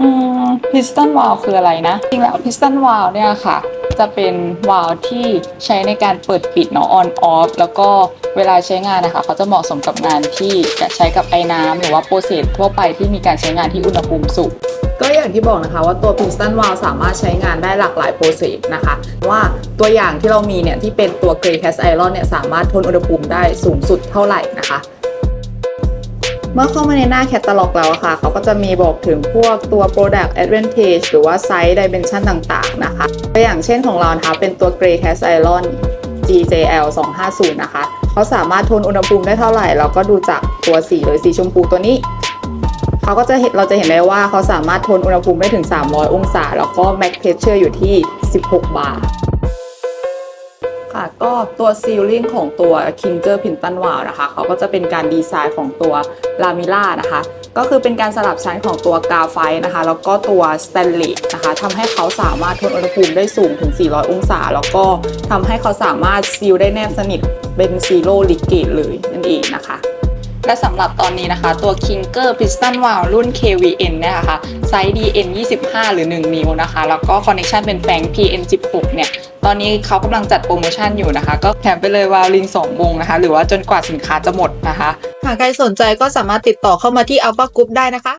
อืมพิสตันวาลคืออะไรนะ จริงแล้วพิสตันวาลเนี่ยค่ะ จะเป็นวาลที่ใช้ในการเปิดปิดเนาะ on off แล้วก็เวลาใช้งานนะคะ เขาจะเหมาะสมกับงานที่จะใช้กับไอ้น้ำหรือว่าโปรเซสทั่วไปที่มีการใช้งานที่อุณหภูมิสูงก็อย่างที่บอกนะคะว่าตัว piston valve สามารถใช้งานได้หลากหลายโปรเซสนะคะ ว่าตัวอย่างที่เรามีเนี่ยที่เป็นตัว gray cast iron เนี่ยสามารถทนอุณหภูมิได้สูงสุดเท่าไหร่นะคะ เมื่อเข้ามาในหน้าแคตตาล็อกแล้วค่ะ เขาก็จะมีบอกถึงพวกตัว product advantage หรือว่า size dimension ต่างๆ นะคะตัวอย่างเช่นของเรานะคะเป็นตัว gray cast iron GJL 250 นะคะ เขาสามารถทนอุณหภูมิได้เท่าไหร่ เราก็ดูจากตัวสีเลยสีชมพูตัวนี้ เขาก็จะเห็นเราจะเห็นได้ว่าเขาสามารถทนอุณหภูมิได้ถึง 300 องศา แล้วก็ max pressure อยู่ที่ 16 บาร์ ค่ะ ก็ตัวซีลลิ่งของตัว Kinger Pinton w a l นะคะเขาก็จะเป็นการดีไซน์ของตัว l a m i l a นะคะ ก็คือเป็นการสลับชั้นของตัวกาไฟนะคะ แล้วก็ตัวสแตนเลสนะคะทำให้เขาสามารถทนอุณหภูมิได้สูงถึง 400 องศา แล้วก็ทำให้เขาสามารถซีลได้แนบสนิทเป็นซีโร่ลิเกตเลยนั่นเองนะคะ และสำหรับตอนนี้นะคะ ตัว Kinger Piston Valve รุ่น KVN เนี่ยค่ะไซส์ DN 25 หรือ 1 นิ้วนะคะ แล้วก็คอนเนคชันเป็นแฟง PN 16 เนี่ยตอนนี้เขากำลังจัดโปรโมชั่นอยู่นะคะ ก็แถมไปเลยวาลิง2วงนะคะ หรือว่าจนกว่าสินค้าจะหมดนะคะ หากใครสนใจก็สามารถติดต่อเข้ามาที่ Alpha Group ได้นะคะ